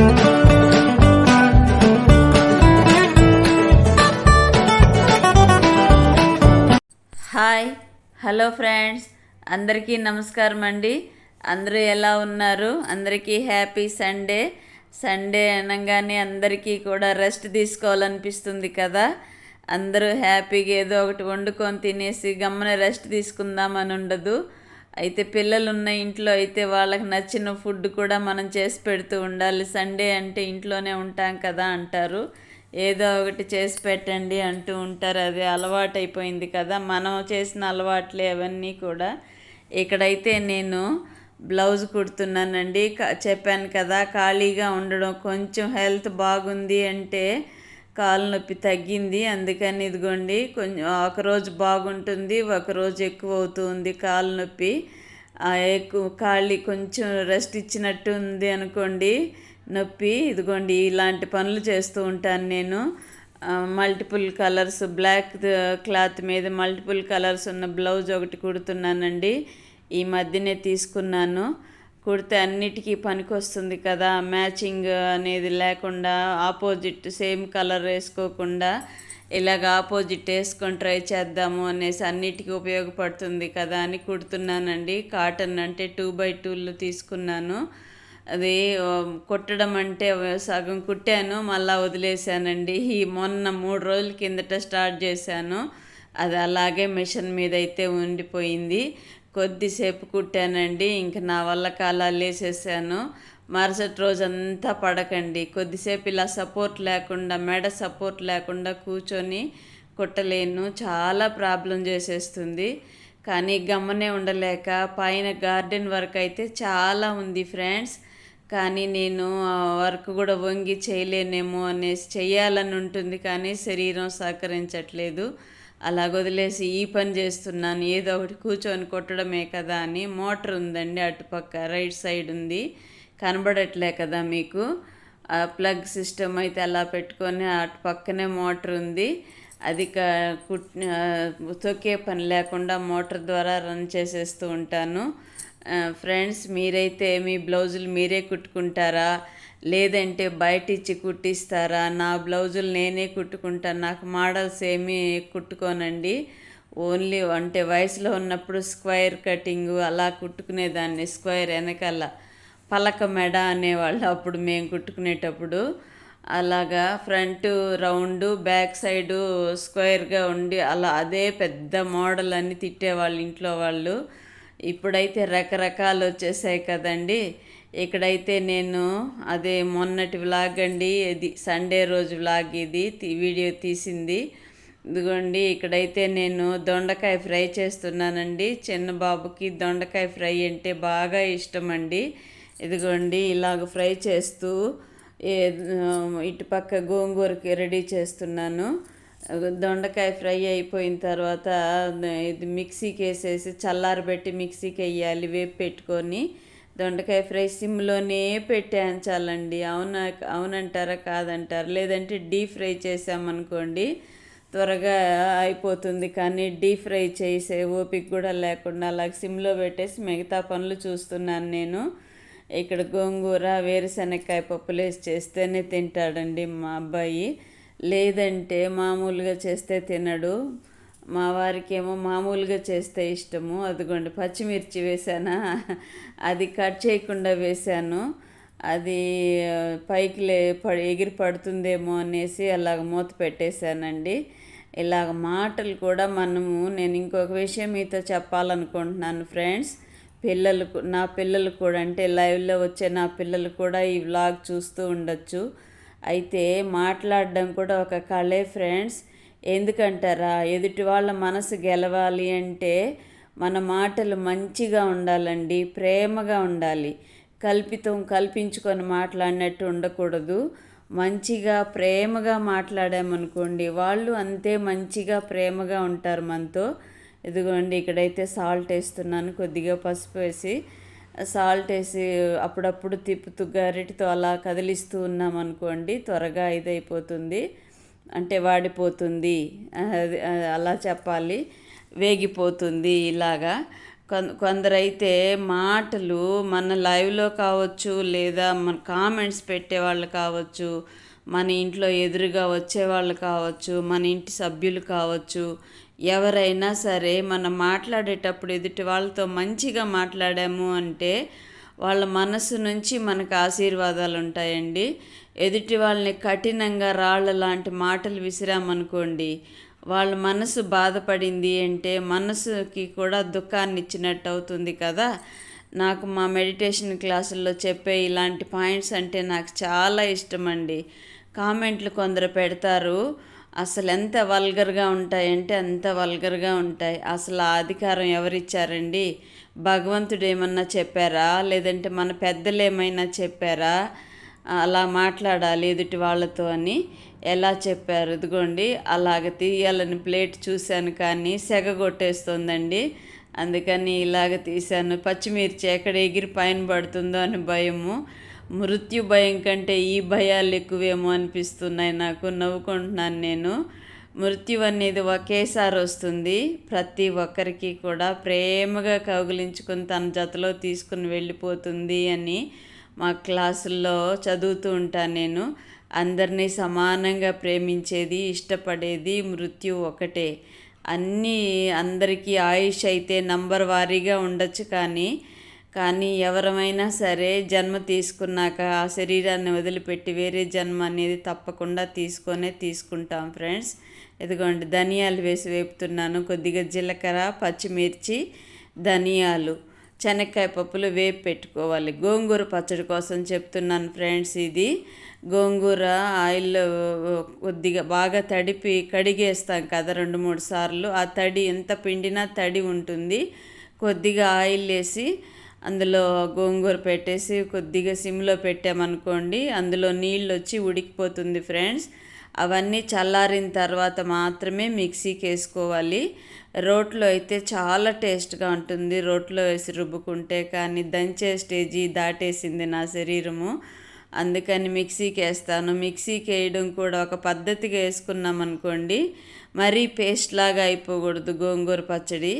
Hi hello friends. అందరికీ నమస్కారం అండి. అందరూ ఎలా ఉన్నారు? అందరికీ హ్యాపీ సండే. సండే అనగానే అందరికీ కూడా రెస్ట్ తీసుకోవాలనిపిస్తుంది కదా. అందరూ హ్యాపీగా ఏదో ఒకటి వండుకొని తినేసి గమ్మన రెస్ట్ తీసుకుందామని ఉండదు. అయితే పిల్లలు ఉన్న ఇంట్లో అయితే వాళ్ళకి నచ్చిన ఫుడ్ కూడా మనం చేసి పెడుతూ ఉండాలి. సండే అంటే ఇంట్లోనే ఉంటాం కదా అంటారు. ఏదో ఒకటి చేసి పెట్టండి అంటూ ఉంటారు. అది అలవాటు అయిపోయింది కదా. మనం చేసిన అలవాట్లే అవన్నీ కూడా. ఇక్కడైతే నేను బ్లౌజ్ కుడుతున్నానండి. చెప్పాను కదా ఖాళీగా ఉండడం కొంచెం హెల్త్ బాగుంది అంటే కాలు నొప్పి తగ్గింది. అందుకని ఇదిగోండి కొంచెం ఒకరోజు బాగుంటుంది ఒకరోజు ఎక్కువ అవుతుంది కాలు నొప్పి. ఎక్కువ కాళ్ళు కొంచెం రెస్ట్ ఇచ్చినట్టు ఉంది అనుకోండి నొప్పి. ఇదిగోండి ఇలాంటి పనులు చేస్తూ ఉంటాను నేను. మల్టిపుల్ కలర్స్ బ్లాక్ క్లాత్ మీద మల్టిపుల్ కలర్స్ ఉన్న బ్లౌజ్ ఒకటి కుడుతున్నానండి. ఈ మధ్యనే తీసుకున్నాను. కుడితే అన్నిటికీ పనికొస్తుంది కదా. మ్యాచింగ్ అనేది లేకుండా ఆపోజిట్ సేమ్ కలర్ వేసుకోకుండా ఇలాగ ఆపోజిట్ వేసుకొని ట్రై చేద్దాము అనేసి అన్నిటికీ ఉపయోగపడుతుంది కదా అని కుడుతున్నానండి. కాటన్ అంటే టూ బై టూలో తీసుకున్నాను. అది కుట్టడం అంటే సగం కుట్టాను మళ్ళా వదిలేశానండి. ఈ మొన్న మూడు రోజుల కిందట స్టార్ట్ చేశాను. అది అలాగే మిషన్ మీద అయితే ఉండిపోయింది. కొద్దిసేపు కుట్టానండి. ఇంక నా వల్ల కాలాలు వేసేసాను మరుసటి రోజంతా పడకండి. కొద్దిసేపు ఇలా సపోర్ట్ లేకుండా మెడ సపోర్ట్ లేకుండా కూర్చొని కుట్టలేను. చాలా ప్రాబ్లం చేసేస్తుంది. కానీ గమ్మనే ఉండలేక పైన గార్డెన్ వర్క్ అయితే చాలా ఉంది ఫ్రెండ్స్. కానీ నేను ఆ వర్క్ కూడా వంగి చేయలేనేమో అనేసి చేయాలని ఉంటుంది కానీ శరీరం సహకరించట్లేదు. అలా వదిలేసి ఈ పని చేస్తున్నాను ఏదో ఒకటి కూర్చొని కొట్టడమే కదా అని మోటార్ ఉందండి అటుపక్క రైట్ సైడ్ ఉంది కనబడట్లే కదా మీకు. ఆ ప్లగ్ సిస్టమ్ అయితే అలా పెట్టుకొని అటు పక్కనే మోటార్ ఉంది. అది క- కుట్ తొక్కే పని లేకుండా మోటార్ ద్వారా రన్ చేసేస్తూ ఉంటాను. ఫ్రెండ్స్ మీరైతే మీ బ్లౌజులు మీరే కుట్టుకుంటారా? లేదంటే బయట ఇచ్చి కుట్టిస్తారా? నా బ్లౌజులు నేనే కుట్టుకుంటాను నాకు మోడల్స్ ఏమీ కుట్టుకోనండి. ఓన్లీ అంటే వయసులో ఉన్నప్పుడు స్క్వైర్ కటింగ్ అలా కుట్టుకునేదాన్ని స్క్వైర్ వెనకాల పలక మెడ అనేవాళ్ళు అప్పుడు మేము కుట్టుకునేటప్పుడు. అలాగా ఫ్రంట్ రౌండ్ బ్యాక్ సైడు స్క్వేర్గా ఉండి అలా అదే పెద్ద మోడల్ అని తిట్టేవాళ్ళు ఇంట్లో వాళ్ళు. ఇప్పుడైతే రకరకాలు వచ్చేసాయి కదండి. ఇక్కడైతే నేను అదే మొన్నటి వ్లాగ్ అండి ఇది సండే రోజు వ్లాగ్ ఇది వీడియో తీసింది. ఇదిగోండి ఇక్కడైతే నేను దొండకాయ ఫ్రై చేస్తున్నానండి. చిన్న బాబుకి దొండకాయ ఫ్రై అంటే బాగా ఇష్టం అండి ఇదిగోండి ఇలాగ ఫ్రై చేస్తూ ఇటుపక్క గోంగూరకి రెడీ చేస్తున్నాను. దొండకాయ ఫ్రై అయిపోయిన తర్వాత ఇది మిక్సీకి వేసేసి చల్లారబెట్టి మిక్సీకి వేయాలి వేపు పెట్టుకొని. దొండకాయ ఫ్రై సిమ్లోనే పెట్టేంచాలండి అవునా అవునంటారా కాదంటారా? లేదంటే డీప్ ఫ్రై చేసామనుకోండి త్వరగా అయిపోతుంది. కానీ డీప్ ఫ్రై చేసే ఓపిక కూడా లేకుండా అలా సిమ్లో పెట్టేసి మిగతా పనులు చూస్తున్నాను నేను. ఇక్కడ గోంగూర వేరుశనక్కాయ పప్పులు వేసి చేస్తేనే తింటాడండి మా అబ్బాయి. లేదంటే మామూలుగా చేస్తే తినడు. మా వారికి ఏమో మామూలుగా చేస్తే ఇష్టము. అదిగోండి పచ్చిమిర్చి వేసానా అది కట్ చేయకుండా వేశాను. అది పైకి లే పడి ఎగిరి పడుతుందేమో అనేసి అలాగ మూత పెట్టేశానండి. ఇలాగ మాటలు కూడా మనము నేను ఇంకొక విషయం మీతో చెప్పాలనుకుంటున్నాను ఫ్రెండ్స్. పిల్లలు నా పిల్లలు కూడా అంటే లైవ్లో వచ్చే నా పిల్లలు కూడా ఈ వ్లాగ్ చూస్తూ ఉండొచ్చు. అయితే మాట్లాడడం కూడా ఒక కళే ఫ్రెండ్స్. ఎందుకంటారా? ఎదుటి వాళ్ళ మనసు గెలవాలి అంటే మన మాటలు మంచిగా ఉండాలండి ప్రేమగా ఉండాలి. కల్పితం కల్పించుకొని మాట్లాడినట్టు ఉండకూడదు. మంచిగా ప్రేమగా మాట్లాడామనుకోండి వాళ్ళు అంతే మంచిగా ప్రేమగా ఉంటారు మనతో. ఇదిగోండి ఇక్కడైతే సాల్ట్ వేస్తున్నాను కొద్దిగా పసుపు వేసి. సాల్ట్ వేసి అప్పుడప్పుడు తిప్పుతూ గరిటితో అలా కదిలిస్తూ ఉన్నాం అనుకోండి త్వరగా ఇదైపోతుంది. అంటే వాడిపోతుంది. అది అలా చెప్పాలి. వేగిపోతుంది ఇలాగా. కొందరైతే మాటలు మన లైవ్లో కావచ్చు లేదా మన కామెంట్స్ పెట్టేవాళ్ళు కావచ్చు మన ఇంట్లో ఎదురుగా వచ్చేవాళ్ళు కావచ్చు మన ఇంటి సభ్యులు కావచ్చు ఎవరైనా సరే మనం మాట్లాడేటప్పుడు ఎదుటి వాళ్ళతో మంచిగా మాట్లాడాము అంటే వాళ్ళ మనసు నుంచి మనకు ఆశీర్వాదాలు ఉంటాయండి. ఎదుటి వాళ్ళని కఠినంగా రాళ్ళ లాంటి మాటలు విసిరామనుకోండి వాళ్ళ మనసు బాధపడింది అంటే మనసుకి కూడా దుఃఖాన్ని ఇచ్చినట్టు అవుతుంది కదా. నాకు మా మెడిటేషన్ క్లాసుల్లో చెప్పే ఇలాంటి పాయింట్స్ అంటే నాకు చాలా ఇష్టం అండి కామెంట్లు కొందరు పెడతారు అసలు ఎంత వల్గర్గా ఉంటాయంటే అంత వల్గర్గా ఉంటాయి. అసలు ఆ అధికారం ఎవరిచ్చారండి? భగవంతుడు ఏమన్నా చెప్పారా? లేదంటే మన పెద్దలు ఏమైనా చెప్పారా? అలా మాట్లాడాలి ఎదుటి వాళ్ళతో అని ఎలా చెప్పారు? ఇదిగోండి అలాగ తీయాలని ప్లేట్ చూశాను కానీ సెగ కొట్టేస్తుందండి. అందుకని ఇలాగ తీశాను. పచ్చిమిర్చి ఎక్కడ ఎగిరి పైన పడుతుందో అని భయము. మృత్యు భయం కంటే ఈ భయాలు ఎక్కువేమో అనిపిస్తున్నాయి నాకు నవ్వుకుంటున్నాను నేను. మృత్యు అనేది ఒకేసారి వస్తుంది. ప్రతి ఒక్కరికి కూడా ప్రేమగా కౌగిలించుకుని తన జతలో తీసుకుని వెళ్ళిపోతుంది అని మా క్లాసుల్లో చదువుతూ ఉంటాను నేను. అందరినీ సమానంగా ప్రేమించేది ఇష్టపడేది మృత్యు ఒకటే అన్నీ అందరికీ ఆయుష్ అయితే నంబర్ వారీగా ఉండొచ్చు కానీ కానీ ఎవరమైనా సరే జన్మ తీసుకున్నాక ఆ శరీరాన్ని వదిలిపెట్టి వేరే జన్మ అనేది తప్పకుండా తీసుకొనే తీసుకుంటాం ఫ్రెండ్స్. ఇదిగోండి ధనియాలు వేసి వేపుతున్నాను. కొద్దిగా జీలకర్ర పచ్చిమిర్చి ధనియాలు శనక్కాయ పప్పులు వేపు పెట్టుకోవాలి. గోంగూర పచ్చడి కోసం చెప్తున్నాను ఫ్రెండ్స్ ఇది. గోంగూర ఆయిల్లో కొద్దిగా బాగా తడిపి కడిగేస్తాం కదా రెండు మూడు సార్లు. ఆ తడి ఎంత పిండినా తడి ఉంటుంది. కొద్దిగా ఆయిల్ వేసి అందులో గోంగూర పెట్టేసి కొద్దిగా సిమ్లో పెట్టామనుకోండి అందులో నీళ్ళు వచ్చి ఉడికిపోతుంది ఫ్రెండ్స్. అవన్నీ చల్లారిన తర్వాత మాత్రమే మిక్సీకి వేసుకోవాలి. రోట్లో అయితే చాలా టేస్ట్గా ఉంటుంది. రోట్లో వేసి రుబ్బుకుంటే కానీ దంచే స్టేజీ దాటేసింది నా శరీరము. అందుకని మిక్సీకి వేస్తాను. మిక్సీకి వేయడం కూడా ఒక పద్ధతిగా వేసుకున్నాం అనుకోండి మరీ పేస్ట్ లాగా అయిపోకూడదు గోంగూర పచ్చడి.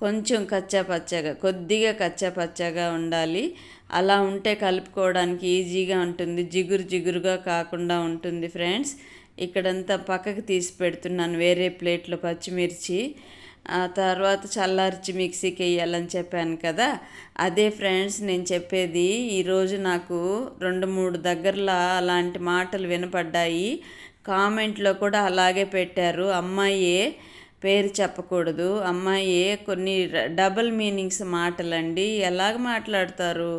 కొంచెం కచ్చా పచ్చగా కొద్దిగా కచ్చా పచ్చగా ఉండాలి. అలా ఉంటే కలుపుకోవడానికి ఈజీగా ఉంటుంది. జిగురు జిగురుగా కాకుండా ఉంటుంది ఫ్రెండ్స్. ఇక్కడంతా పక్కకు తీసి పెడుతున్నాను వేరే ప్లేట్లో పచ్చిమిర్చి. ఆ తర్వాత చల్లార్చి మిక్సీకి వేయాలని చెప్పాను కదా. అదే ఫ్రెండ్స్ నేను చెప్పేది ఈరోజు నాకు రెండు మూడు దగ్గరలో అలాంటి మాటలు వినపడ్డాయి. కామెంట్లో కూడా అలాగే పెట్టారు. అమ్మాయే పేరు చెప్పకూడదు. అమ్మాయి కొన్ని డబుల్ మీనింగ్స్ మాటలండి. ఎలాగ మాట్లాడతారు?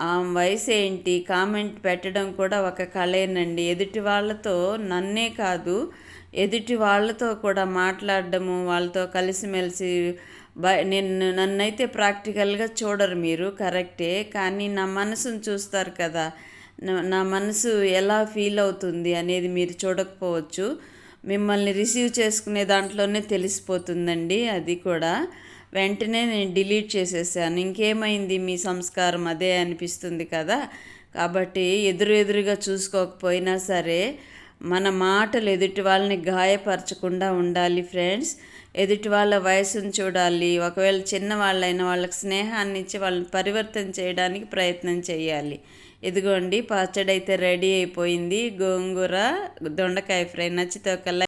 ఆ వయసు ఏంటి కామెంట్ పెట్టడం కూడా ఒక కళేనండి. ఎదుటి వాళ్ళతో నన్నే కాదు ఎదుటి వాళ్ళతో కూడా మాట్లాడడము వాళ్ళతో కలిసిమెలిసి బ నేను నన్నైతే ప్రాక్టికల్గా చూడరు మీరు కరెక్టే. కానీ నా మనసును చూస్తారు కదా. నా మనసు ఎలా ఫీల్ అవుతుంది అనేది మీరు చూడకపోవచ్చు. మిమ్మల్ని రిసీవ్ చేసుకునే దాంట్లోనే తెలిసిపోతుందండి అది కూడా. వెంటనే నేను డిలీట్ చేసేసాను. ఇంకేమైంది? మీ సంస్కారం అదే అనిపిస్తుంది కదా. కాబట్టి ఎదురు ఎదురుగా చూసుకోకపోయినా సరే మన మాటలు ఎదుటి వాళ్ళని గాయపరచకుండా ఉండాలి ఫ్రెండ్స్. ఎదుటి వాళ్ళ వయసును చూడాలి. ఒకవేళ చిన్న వాళ్ళైన వాళ్ళకి స్నేహాన్ని ఇచ్చి వాళ్ళని పరివర్తన చేయడానికి ప్రయత్నం చేయాలి. ఇదిగోండి పచ్చడి అయితే రెడీ అయిపోయింది గోంగూర దొండకాయ ఫ్రై నచ్చితే ఒక